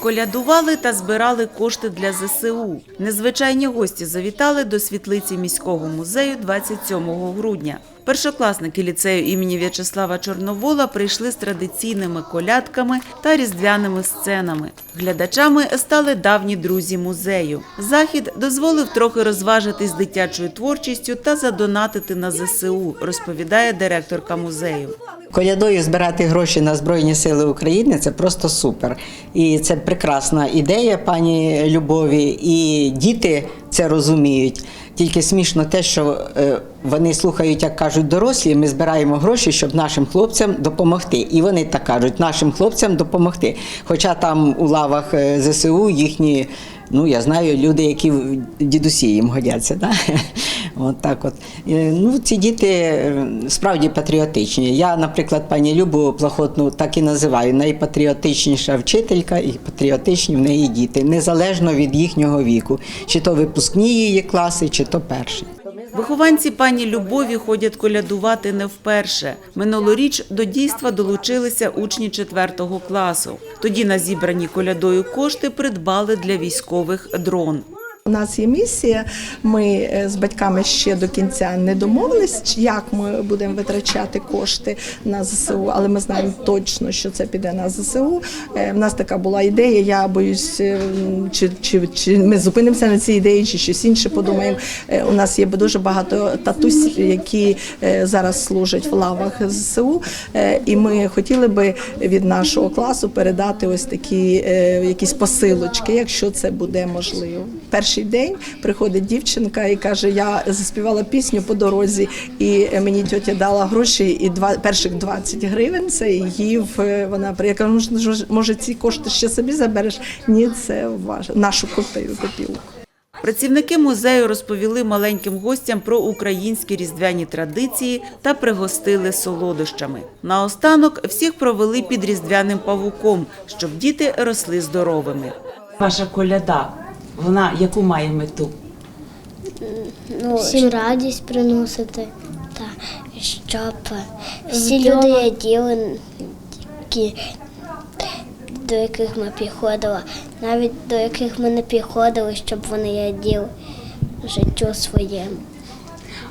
Колядували та збирали кошти для ЗСУ. Незвичайні гості завітали до світлиці міського музею 27 грудня. Першокласники ліцею імені В'ячеслава Чорновола прийшли з традиційними колядками та різдвяними сценами. Глядачами стали давні друзі музею. Захід дозволив трохи розважитись дитячою творчістю та задонатити на ЗСУ, розповідає директорка музею. Колядою збирати гроші на Збройні Сили України це просто супер. І це прекрасна ідея пані Любові. І діти це розуміють. Тільки смішно те, що е, вони слухають, як кажуть дорослі, ми збираємо гроші, щоб нашим хлопцям допомогти. І вони так кажуть, нашим хлопцям допомогти. Хоча там у лавах е, ЗСУ їхні, ну я знаю, люди, які дідусі їм годяться. Да? От так от. Ну, ці діти е, справді патріотичні. Я, наприклад, пані Любу Плохотну так і називаю найпатріотичніша вчителька і патріотичні в неї діти, незалежно від їхнього віку, чи то випускні її класи, чи то перші. Вихованці пані Любові ходять колядувати не вперше. Минулоріч до дійства долучилися учні 4 класу. Тоді на зібрані колядою кошти придбали для військових дрон. У нас є місія. Ми е, з батьками ще до кінця не домовились, як ми будемо витрачати кошти на ЗСУ, але ми знаємо точно, що це піде на ЗСУ. Е, В нас така була ідея. Я боюсь, е, чи, чи, чи ми зупинимося на цій ідеї, чи щось інше подумаємо. Е, У нас є дуже багато татусь, які е, зараз служать в лавах ЗСУ. Е, І ми хотіли би від нашого класу передати ось такі е, якісь посилочки, якщо це буде можливо. Перший день приходить дівчинка і каже: Я заспівала пісню по дорозі, і е, мені тьотя дала гроші, і два перших 20 гривень це її вона при- я кажу, «Може, може ці кошти ще собі забереш? Ні, це ваш нашу копію копілку. Працівники музею розповіли маленьким гостям про українські різдвяні традиції та пригостили солодощами. Наостанок всіх провели під різдвяним павуком, щоб діти росли здоровими. Ваша коляда, вона яку має мету? всім радість приносити, та щоб всі люди яділи, які, до яких ми підходили, навіть до яких ми не підходили, щоб вони яділи життю своєму.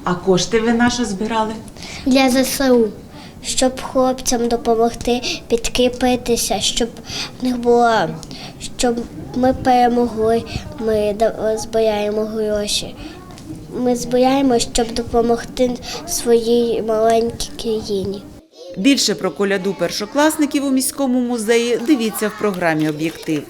А кошти ви наші збирали? Для ЗСУ, щоб хлопцям допомогти підкріпитися, щоб в них було, щоб ми перемогли, ми збираємо гроші. Ми збираємо, щоб допомогти своїй маленькій країні. Більше про коляду першокласників у міському музеї дивіться в програмі Об'єктив.